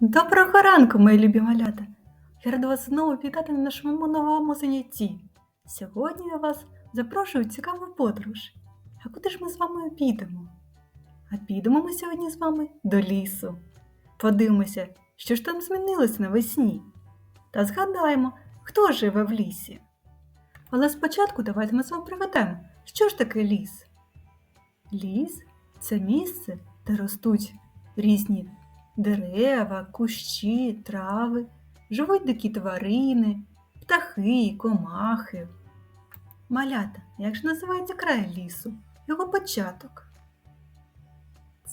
Доброго ранку, мої любі малята! Я рада вас знову вітати на нашому новому занятті. Сьогодні я вас запрошую в цікаву подорож. А куди ж ми з вами підемо? А підемо ми сьогодні з вами до лісу. Подивимося, що ж там змінилося навесні. Та згадаємо, хто живе в лісі. Але спочатку давайте ми з вами пригадаємо, що ж таке ліс. Ліс це місце, де ростуть різні дерева, кущі, трави, живуть дикі тварини, птахи, комахи. Малята, як ж називається край лісу? Його початок?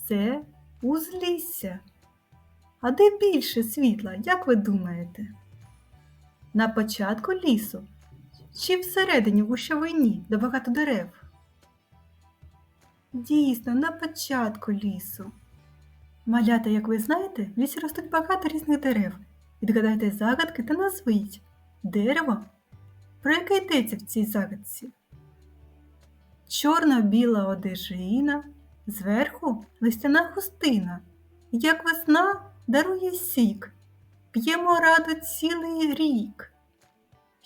Це узлісся. А де більше світла, як ви думаєте? На початку лісу чи всередині в гущавині, де багато дерев? Дійсно, на початку лісу. Малята, як ви знаєте, в лісі ростуть багато різних дерев. Відгадайте загадки та назвіть дерево, про яке йдеться в цій загадці. Чорно-біла одежина, зверху листяна хустина. Як весна дарує сік, п'ємо раду цілий рік.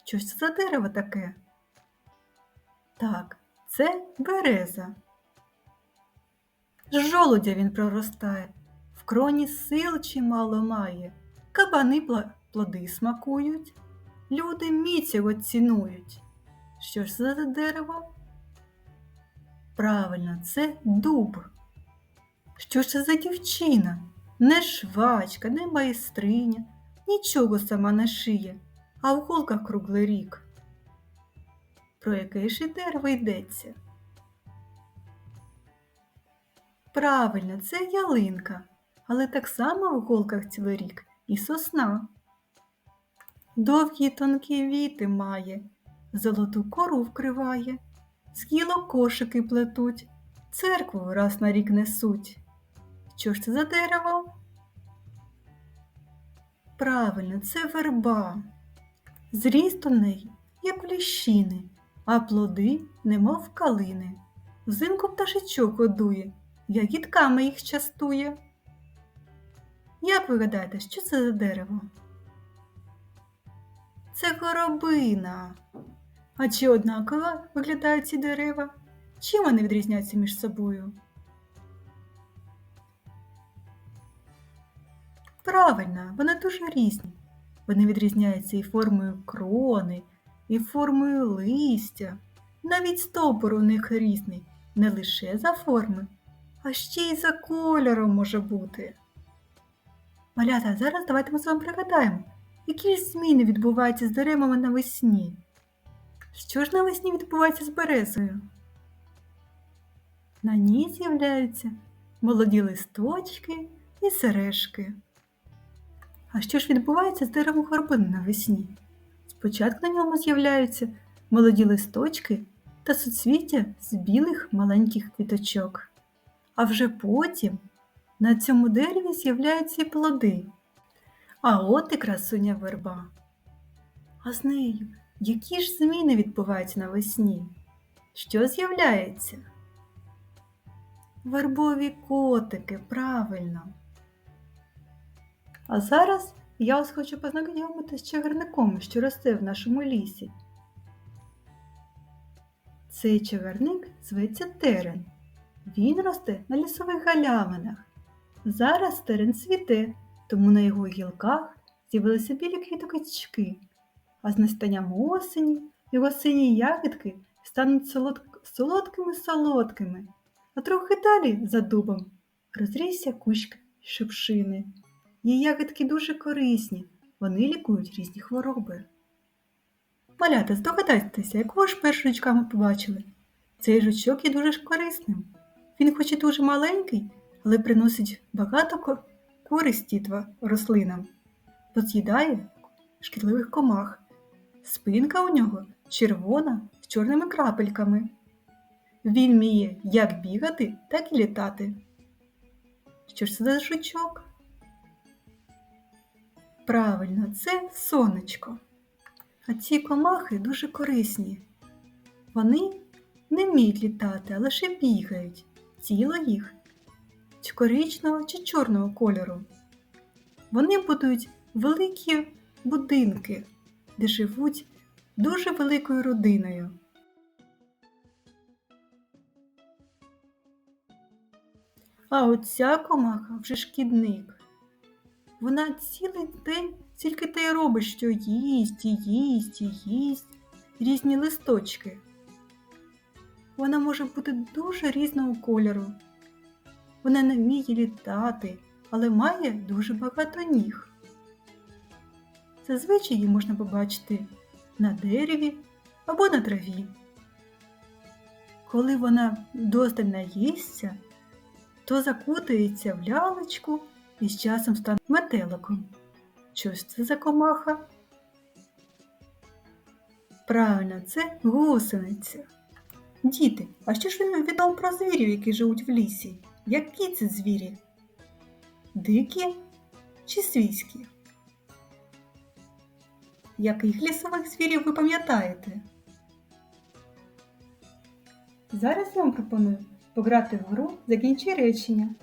Що ж це за дерево таке? Так, це береза. З жолудя він проростає, кроні сил чимало має, кабани плоди смакують, люди міць цінують. Що ж це за дерево? Правильно, це дуб. Що ж це за дівчина? Не швачка, не майстриня, нічого сама не шиє, а в голках круглий рік. Про яке ж і дерево йдеться? Правильно, це ялинка, але так само в голках цілий рік і сосна. Довгі тонкі віти має, золоту кору вкриває, з гілок кошики плетуть, церкву раз на рік несуть. Що ж це за дерево? Правильно, це верба. Зріст у неї, як ліщини, а плоди, немов калини. Взимку пташечок годує, ягідками їх частує. Як ви гадаєте, що це за дерево? Це горобина. А чи однаково виглядають ці дерева? Чим вони відрізняються між собою? Правильно, вони дуже різні. Вони відрізняються і формою крони, і формою листя. Навіть стовбур у них різний, не лише за форми, а ще й за кольором може бути. Малята, зараз давайте ми з вами пригадаємо, які ж зміни відбуваються з деревами навесні. Що ж навесні відбувається з березою? На ній з'являються молоді листочки і сережки. А що ж відбувається з деревом горбини навесні? Спочатку на ньому з'являються молоді листочки та суцвіття з білих маленьких квіточок. А вже потім на цьому дереві з'являються і плоди. А от і красуня верба. А з нею які ж зміни відбуваються навесні? Що з'являється? Вербові котики, правильно. А зараз я вас хочу познайомити з чагарником, що росте в нашому лісі. Цей чагарник зветься терен. Він росте на лісових галявинах. Зараз терен цвіте, тому на його гілках з'явилися білі квітокачки, а з настанням осені його сині ягідки стануть солодк- солодкими-солодкими, а трохи далі за дубом розрісся кущ шипшини. Її ягідки дуже корисні, вони лікують різні хвороби. Малята, здогадайтеся, якого ж першого жучка ми побачили? Цей жучок є дуже корисним. Він хоч і дуже маленький, але приносить багато ко- користі рослинам, бо з'їдає шкідливих комах. Спинка у нього червона з чорними крапельками. Він вміє як бігати, так і літати. Що ж це за жучок? Правильно, це сонечко. А ці комахи дуже корисні. Вони не вміють літати, а лише бігають. Тіло їх чи коричневого чи чорного кольору. Вони будують великі будинки, де живуть дуже великою родиною. А оця комаха вже шкідник. Вона цілий день тільки те й робить, що їсть, і їсть, і їсть різні листочки. Вона може бути дуже різного кольору. Вона не вміє літати, але має дуже багато ніг. Зазвичай її можна побачити на дереві або на траві. Коли вона досталь наїсться, то закутається в лялечку і з часом стане метеликом. Щось це за комаха? Правильно, це гусениця. Діти, а що ж ви відомо про звірів, які живуть в лісі? Які це звірі? Дикі чи свійські? Яких лісових звірів ви пам'ятаєте? Зараз я вам пропоную пограти в гру Закінчи речення.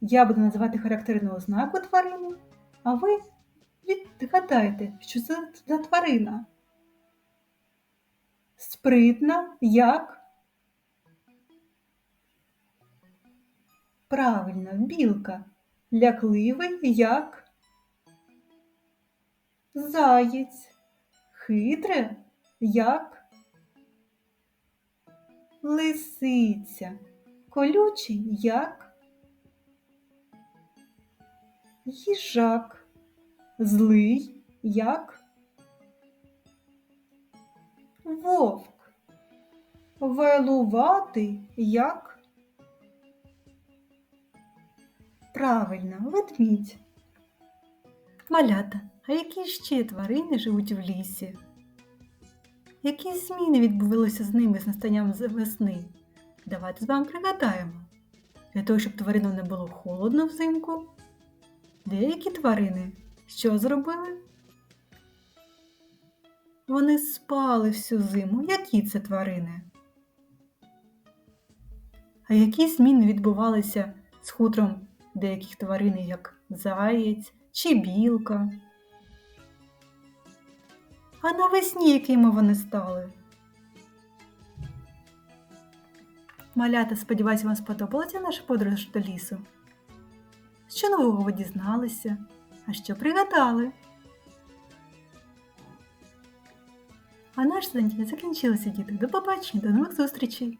Я буду називати характерну ознаку тварини, а ви відгадаєте, що це за тварина. Спритна, як? Правильно, білка. Лякливий, як? Заєць. Хитре, як? Лисиця. Колючий, як? Їжак. Злий, як? Вовк. Велуватий, як? Правильно, ведмідь. Малята, а які ще тварини живуть в лісі? Які зміни відбувалися з ними з настанням весни? Давайте з вами пригадаємо. Для того, щоб тваринам не було холодно взимку, деякі тварини що зробили? Вони спали всю зиму. Які це тварини? А які зміни відбувалися з хутром деяких тварин, як заєць чи білка? А навесні якими вони стали? Малята, сподіваюся, вам сподобалася наша подорож до лісу. Що нового ви дізналися? А що пригадали? А наш заняття закінчилося, діти. До побачення, до нових зустрічей!